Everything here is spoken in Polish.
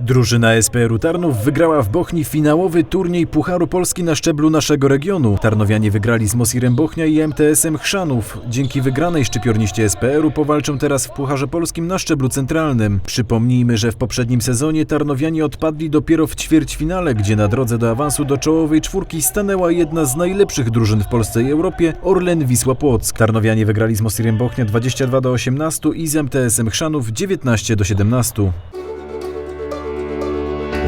Drużyna SPR-u Tarnów wygrała w Bochni finałowy turniej Pucharu Polski na szczeblu naszego regionu. Tarnowianie wygrali z Mosirem Bochnia i MTS-em Chrzanów. Dzięki wygranej szczypiorniście SPR-u powalczą teraz w Pucharze Polskim na szczeblu centralnym. Przypomnijmy, że w poprzednim sezonie Tarnowianie odpadli dopiero w ćwierćfinale, gdzie na drodze do awansu do czołowej czwórki stanęła jedna z najlepszych drużyn w Polsce i Europie, Orlen Wisła Płock. Tarnowianie wygrali z Mosirem Bochnia 22 do 18 i z MTS-em Chrzanów 19 do 17.